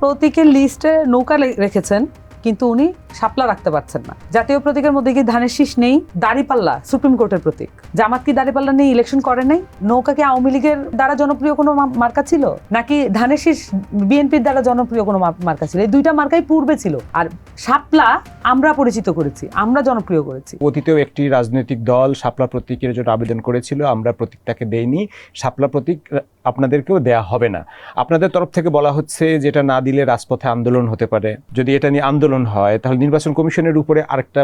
প্রতীকের লিস্টে নৌকা রেখেছেন কিন্তু উনি শাপলা রাখতে পারছেন না। জাতীয় প্রতীকের মধ্যে কি ধানের শীষ নেই? দাড়িপাল্লা, সুপ্রিম কোর্টের প্রতীক। জামাত কি দাড়িপাল্লা নিয়ে ইলেকশন করে নাই? নৌকা কি আওয়ামী লীগের দ্বারা জনপ্রিয় কোনো মার্কা ছিল? নাকি ধানের শীষ বিএনপির দ্বারা জনপ্রিয় কোনো মার্কা ছিল? এই দুইটা মার্কাই পূর্বে ছিল। আর শাপলা আমরা পরিচিত করেছি, আমরা জনপ্রিয় করেছি। অতীতেও একটি রাজনৈতিক দল শাপলা প্রতীকের জন্য আবেদন করেছিল, আমরা প্রতীকটাকে দেইনি। শাপলা প্রতীক আপনাদেরকেও দেয়া হবে না। আপনাদের তরফ থেকে বলা হচ্ছে যেটা না দিলে রাজপথে আন্দোলন হতে পারে। যদি এটা নিয়ে আন্দোলন হয়, তাহলে নির্বাচন কমিশনের উপরে আরেকটা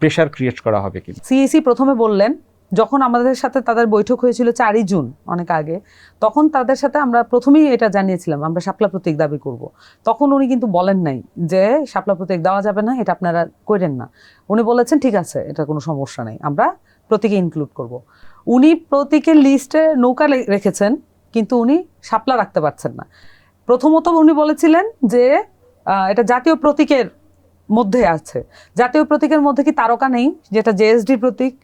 প্রেশার ক্রিয়েট করা হবে কি সিএসি প্রথমে বললেন, যখন আমাদের সাথে তাদের বৈঠক হয়েছিল চারই জুন, অনেক আগে, তখন তাদের সাথে আমরা প্রথমেই এটা জানিয়েছিলাম, আমরা শাপলা প্রতীক দাবি করব। তখন উনি কিন্তু বলেন নাই যে শাপলা প্রতীক দেওয়া যাবে না, এটা আপনারা করেন না। উনি বলেছেন, ঠিক আছে, এটা কোনো সমস্যা নেই, আমরা প্রতীকে ইনক্লুড করব। উনি প্রতীকের লিস্টে নৌকা রেখেছেন, কিন্তু উনি শাপলা রাখতে পারছেন না। প্রথমত উনি বলেছিলেন যে এটা জাতীয় প্রতীকের মধ্যে আছে। জাতীয় প্রতীকের মধ্যে কি তারকা নেই, যেটা জেএসডি প্রতীক?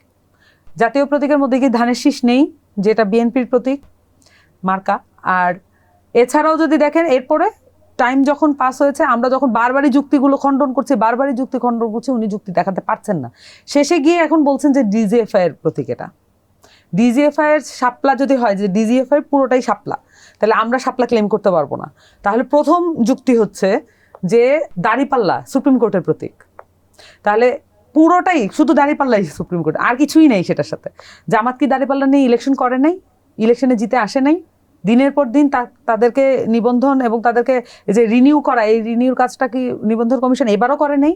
জাতীয় প্রতীকের মধ্যে কি ধানের শীষ নেই, যেটা বিএনপির প্রতীক? মার্কা। আর এছাড়াও যদি দেখেন, এরপরে টাইম যখন পাস হয়েছে, আমরা যখন বারবারই যুক্তিগুলো খণ্ডন করছি, বারবারই যুক্তি খণ্ডন করছি, উনি যুক্তি দেখাতে পারছেন না। শেষে গিয়ে এখন বলছেন যে ডিজিএফআই এর প্রতীক এটা। ডিজিএফআই এর সাপলা যদি হয়, যে ডিজিএফআই পুরোটাই সাপলা তাহলে আমরা সাপলা ক্লেম করতে পারব না। তাহলে প্রথম যুক্তি হচ্ছে যে দাড়িপাল্লা সুপ্রিম কোর্টের প্রতীক। তাহলে পুরোটাই শুধু দাঁড়িপাল্লাই সুপ্রিম কোর্ট আর কিছুই নেই সেটার সাথে। জামাত কি দাঁড়িপাল্লা নিয়ে ইলেকশন করে নাই? ইলেকশনে জিতে আসে নাই? দিনের পর দিন তাদেরকে নিবন্ধন এবং তাদেরকে যে রিনিউ করা এই রিনিউর কাজটা কি নিবন্ধন কমিশন এবারও করে নাই?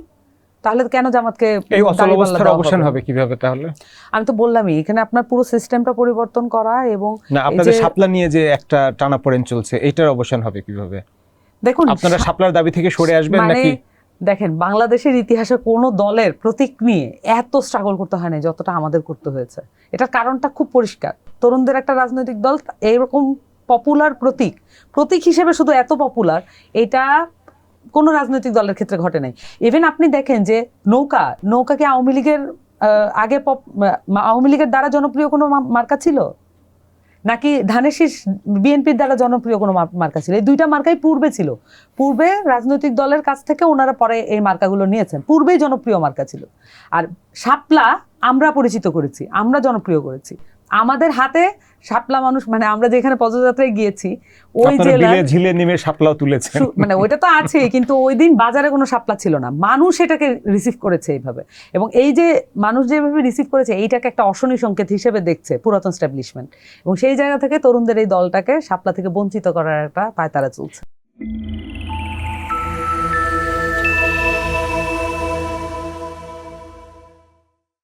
তাহলে কেন জামাতকে এই অবস্থার অবসান হবে? কীভাবে তাহলে? আমি তো বললামই এখানে আপনার পুরো সিস্টেমটা পরিবর্তন করা এবং না আপনাদের শাপলা নিয়ে যে একটা টানাপোড়েন চলছে এটার অবসান হবে কীভাবে? দেখুন আপনারা শাপলার দাবি থেকে সরে আসবেন মানে নাকি? দেখেন বাংলাদেশের ইতিহাসে কোনো দলের প্রতীক নিয়ে এত স্ট্রাগল করতে হয় না যতটা আমাদের করতে হয়েছে। এটার কারণটা খুব পরিষ্কার। তরুণদের একটা রাজনৈতিক দল এইরকম পপুলার প্রতীক। প্রতীক হিসেবে শুধু এত পপুলার এটা কোনো রাজনৈতিক দলের ক্ষেত্রে ঘটে নাই। ইভেন আপনি দেখেন যে নৌকা নৌকা কি আওয়ামী লীগের আগে আওয়ামী লীগের দ্বারা জনপ্রিয় কোনো মার্কা ছিল? নাকি ধানের শীষ বিএনপির দ্বারা জনপ্রিয় কোনো মার- মার্কা ছিল? এই দুইটা মার্কাই পূর্বে ছিল। পূর্বে রাজনৈতিক দলের কাছ থেকে ওনারা পরে এই মার্কাগুলো নিয়েছেন। পূর্বেই জনপ্রিয় মার্কা ছিল। আর শাপলা আমরা পরিচিত করেছি, আমরা জনপ্রিয় করেছি। আমাদের হাতে শাপলা মানুষ মানে আমরা যেখানে পদযাত্রায় গিয়েছি ওই বিলে ঝিলে নেমে শাপলাও তুলেছে মানে ওইটা তো আছে কিন্তু ওই দিন বাজারে কোনো শাপলা ছিল না। মানুষ এটাকে রিসিভ করেছে এইভাবে। এবং এই যে মানুষ যেভাবে রিসিভ করেছে এইটাকে একটা অশনি সংকেত হিসেবে দেখছে পুরাতন স্ট্যাবলিশমেন্ট এবং সেই জায়গা থেকে তরুণদের এই দলটাকে শাপলা থেকে বঞ্চিত করার একটা পায়তারা চলছে।